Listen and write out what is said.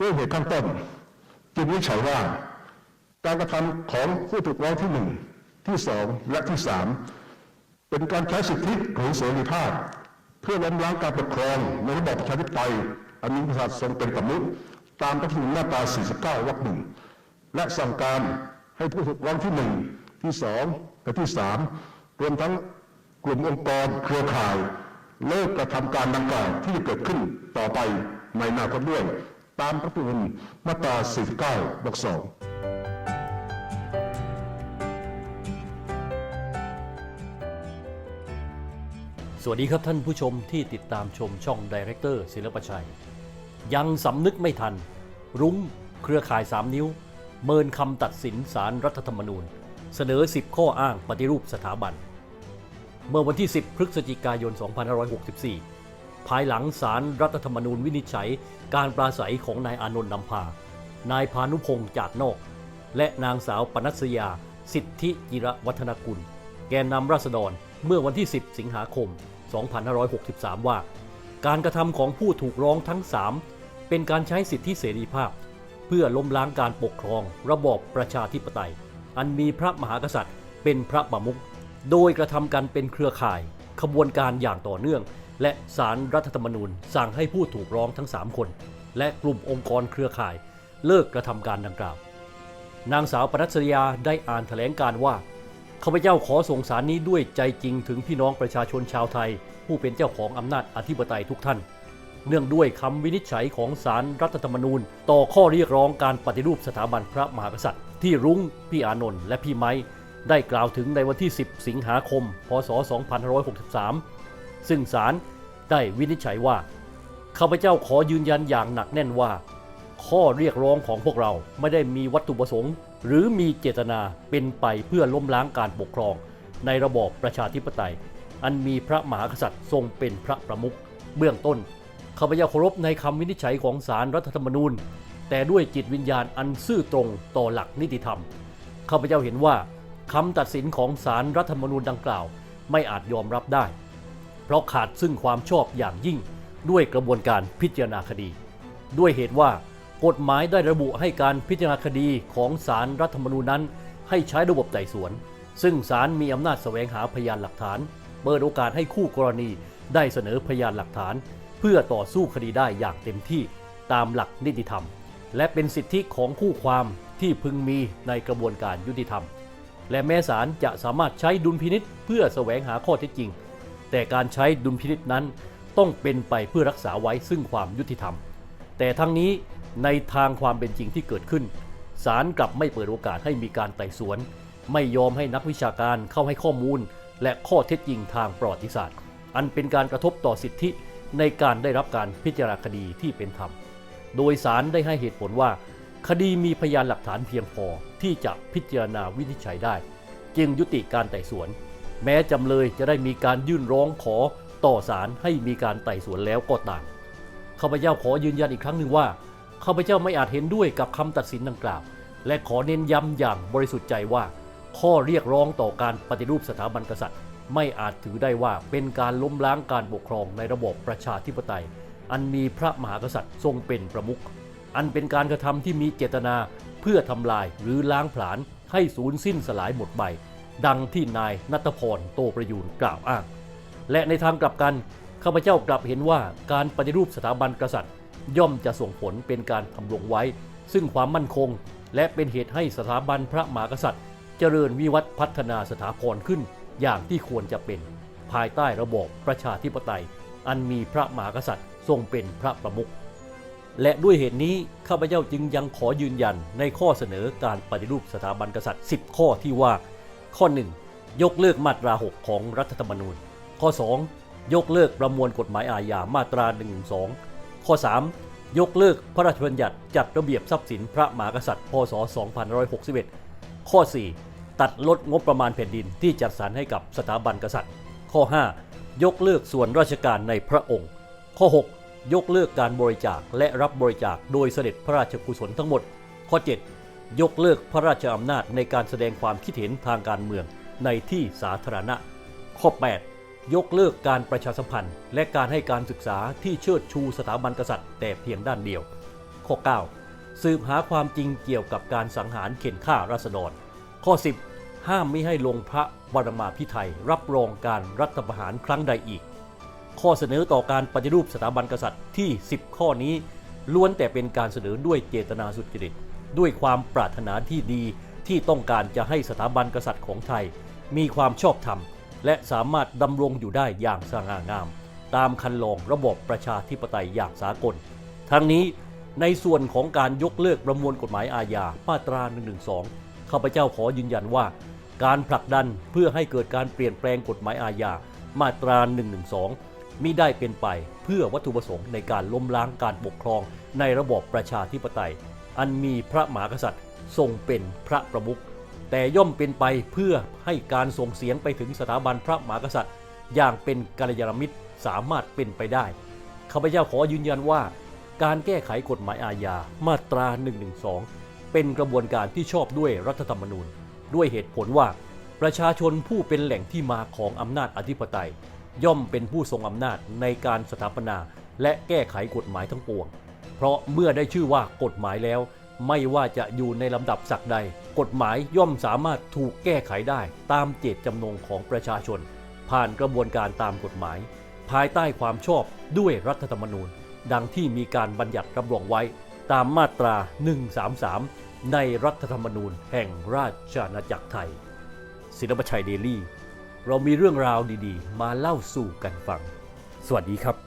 ด้วยเหตุข้างต้นจึงวิจัยว่า การกระทำของผู้ถูกร้องที่หนึ่งที่สองและที่สามเป็นการใช้สิทธิหรือเสรีภาพ เพื่อล้มล้างการปกครองในระบอบประชาธิปไตยอันมีพระมหากษัตริย์ทรงเป็นประมุขตามรัฐธรรมนูญมาตรา 49 วรรคหนึ่งและสั่งการให้ผู้ถูกร้องที่หนึ่งที่สองและที่สามรวมทั้งกลุ่มองค์กรเครือข่าย เลิกกระทำการดังกล่าวที่จะเกิดขึ้นต่อไปในอนาคตด้วย ตามรัฐธรรมนูญมาตรา49วรรคสองสวัสดีครับท่านผู้ชมที่ติดตามชมช่องดีเรคเตอร์ศิลปชัย ยังสำนึกไม่ทัน รุ้งเครือข่าย 3 นิ้ว เมินคำตัดสินสารรัฐธรรมนูญ เสนอ 10 ข้ออ้างปฏิรูปสถาบัน เมื่อวันที่ 10 พฤศจิกายน 2564 ภายหลังสารรัฐธรรมนูญวินิจฉัยการปราศัยของนายอานนท์นำพา นายพานุพงษ์จากนอก และนางสาวปนัสยา สิทธิจิระวัฒนกุล แกนนำราษฎรเมื่อวันที่ 10 สิงหาคม 2563 ว่า การกระทำของผู้ถูกร้องทั้ง 3 เป็นการใช้สิทธิเสรีภาพ เพื่อล้มล้างการปกครอง ระบอบประชาธิปไตย อันมีพระมหากษัตริย์ เป็นพระประมุขโดยกระทำกันเป็นเครือข่าย ขบวนการอย่างต่อเนื่อง และสารรัฐธรรมนูญ สั่งให้ผู้ถูกร้องทั้ง 3 คน และกลุ่มองค์กรเครือข่าย เลิกกระทำการดังกล่าว นางสาวปนัสยาได้อ่านแถลงการว่าข้าพเจ้าขอส่งสารนี้ด้วยใจจริงถึงพี่น้องประชาชนชาวไทย ผู้เป็นเจ้าของอำนาจอธิปไตยทุกท่าน เนื่องด้วยคำวินิจฉัยของสารรัฐธรรมนูญ ต่อข้อเรียกร้องการปฏิรูปสถาบันพระมหากษัตริย์ ที่รุ้งพี่อานนท์และพี่ไม้ ได้กล่าวถึงในวันที่ 10 สิงหาคม พศ 2563 ซึ่งสารได้วินิจฉัยว่าข้าพเจ้าขอยืนยันอย่างหนักแน่นว่า ข้อเรียกร้องของพวกเราไม่ได้มีวัตถุประสงค์ หรือมีเจตนาเป็นไปเพื่อล้มล้างการปกครอง ในระบอบประชาธิปไตย อันมีพระมหากษัตริย์ทรงเป็นพระประมุขเบื้องต้นข้าพเจ้าเคารพในคำวินิจฉัยของศาลรัฐธรรมนูญ แต่ด้วยจิตวิญญาณอันซื่อตรงต่อหลักนิติธรรมข้าพเจ้าเห็นว่าคำตัดสินของศาลรัฐธรรมนูญดังกล่าว ไม่อาจยอมรับได้ เพราะขาดซึ่งความชอบอย่างยิ่งด้วยกระบวนการพิจารณาคดี ด้วยเหตุว่ากฎหมายได้ระบุให้การพิจารณาคดีของศาลรัฐธรรมนูญนั้น ให้ใช้ระบบไต่สวน ซึ่งศาลมีอำนาจแสวงหาพยานหลักฐาน เปิดโอกาสให้คู่กรณีได้เสนอพยานหลักฐาน เพื่อต่อสู้คดีได้อย่างเต็มที่ตามหลักนิติธรรม และเป็นสิทธิของคู่ความที่พึงมีในกระบวนการยุติธรรม และแม้ศาลจะสามารถใช้ดุลพินิษเพื่อแสวงหาข้อเท็จจริง แต่การใช้ดุลพินิษนั้นต้องเป็นไปเพื่อรักษาไว้ซึ่งความยุติธรรม แต่ทั้งนี้ในทางความเป็นจริงที่เกิดขึ้นศาลกลับไม่เปิดโอกาสให้มีการไต่สวน ไม่ยอมให้นักวิชาการเข้าให้ข้อมูล และข้อเท็จจริงทางประวัติศาสตร์ อันเป็นการกระทบต่อสิทธิในการได้รับการพิจารณาคดีที่เป็นธรรม โดยศาลได้ให้เหตุผลว่า คดีมีพยานหลักฐานเพียงพอที่จะพิจารณาวินิจฉัยได้ จึงยุติการไต่สวน แม้จำเลยจะได้มีการยื่นร้องขอต่อศาลให้มีการไต่สวนแล้วก็ตามข้าพเจ้าขอยืนยันอีกครั้งหนึ่งว่าข้าพเจ้าไม่อาจเห็นด้วยกับคำตัดสินดังกล่าว และขอเน้นย้ำอย่างบริสุทธิ์ใจว่า ข้อเรียกร้องต่อการปฏิรูปสถาบันกษัตริย์ ไม่อาจถือได้ว่าเป็นการล้มล้างการปกครองในระบบประชาธิปไตย อันมีพระมหากษัตริย์ทรงเป็นประมุขอันเป็นการกระทำที่มีเจตนาเพื่อทำลายหรือล้างผลาญให้สูญสิ้นสลายหมดไป ดังที่นายนัทพรโตประยูนกล่าวอ้าง และในทางกลับกันข้าพเจ้ากลับเห็นว่าการปฏิรูปสถาบันกษัตริย์ ย่อมจะส่งผลเป็นการทำลงไว้ ซึ่งความมั่นคง และเป็นเหตุให้สถาบันพระมหากษัตริย์ เจริญวิวัฒน์พัฒนาสถาพรขึ้นอย่างที่ควรจะเป็น ภายใต้ระบอบประชาธิปไตย อันมีพระมหากษัตริย์ทรงเป็นพระประมุขและด้วยเหตุนี้ข้าพเจ้าจึงยังขอยืนยันในข้อเสนอการปฏิรูปสถาบันกษัตริย์ 10 ข้อที่ว่า ข้อ 1 ยกเลิกมาตรา 6 ของรัฐธรรมนูญ ข้อ 2 ยกเลิกประมวลกฎหมายอาญามาตรา 112 ข้อ 3 ยกเลิกพระราชบัญญัติจัดระเบียบทรัพย์สินพระมหากษัตริย์ พศ 2561 ข้อ 4 ตัดลดงบประมาณแผ่นดินที่จัดสรรให้กับสถาบันกษัตริย์ ข้อ 5 ยกเลิกส่วนราชการในพระองค์ ข้อ 6 ยกเลิกการบริจาคและรับบริจาคโดยเสด็จพระราชกุศลทั้งหมด ข้อ 7 ยกเลิกพระราชอำนาจในการแสดงความคิดเห็นทางการเมืองในที่สาธารณะ ข้อ 8 ยกเลิกการประชาสัมพันธ์ และการให้การศึกษาที่เชิดชูสถาบันกษัตริย์แต่เพียงด้านเดียว ข้อ 9 สืบหาความจริงเกี่ยวกับการสังหารเข็นฆ่าราษฎร ข้อ 10 ห้ามไม่ให้ลงพระบรมาพิไทยรับรองการรัฐประหารครั้งใดอีก ข้อเสนอต่อการปฏิรูปสถาบันกษัตริย์ที่ 10 ข้อนี้ล้วนแต่เป็นการเสนอด้วยเจตนาสุจริต ด้วยความปรารถนาที่ดีที่ต้องการจะให้สถาบันกษัตริย์ของไทย มีความชอบธรรม และสามารถดำรงอยู่ได้อย่างสง่างาม ตามคันลองระบบประชาธิปไตยอย่างสากล ทั้งนี้ในส่วนของการยกเลิกประมวลกฎหมายอาญามาตรา 112 ข้าพเจ้าขอยืนยันว่า การผลักดันเพื่อให้เกิดการเปลี่ยนแปลงกฎหมายอาญามาตรา 112 มิได้เป็นไปเพื่อวัตถุประสงค์ในการล้มล้างการปกครองในระบบประชาธิปไตย อันมีพระมหากษัตริย์ทรงเป็นพระประมุขแต่ย่อมเป็นไปเพื่อให้การส่งเสียงไปถึงสถาบันพระมหากษัตริย์ อย่างเป็นกัลยาณมิตรสามารถเป็นไปได้ข้าพเจ้าขอยืนยันว่า การแก้ไขกฎหมายอาญามาตรา 112 เป็นกระบวนการที่ชอบด้วยรัฐธรรมนูญ ด้วยเหตุผลว่า ประชาชนผู้เป็นแหล่งที่มาของอำนาจอธิปไตย ย่อมเป็นผู้ทรงอำนาจในการสถาปนา และแก้ไขกฎหมายทั้งปวง เพราะเมื่อได้ชื่อว่ากฎหมายแล้ว ไม่ว่าจะอยู่ในลำดับศักใด กฎหมายย่อมสามารถถูกแก้ไขได้ ตามเจตจำนงของประชาชน ผ่านกระบวนการตามกฎหมาย ภายใต้ความชอบด้วยรัฐธรรมนูญ ดังที่มีการบัญญัติรับรองไว้ ตามมาตรา 133 ในรัฐธรรมนูญแห่งราชอาณาจักรไทย ศิลปชัยเดลี่ เรามีเรื่องราวดีๆ มาเล่าสู่กันฟัง สวัสดีครับ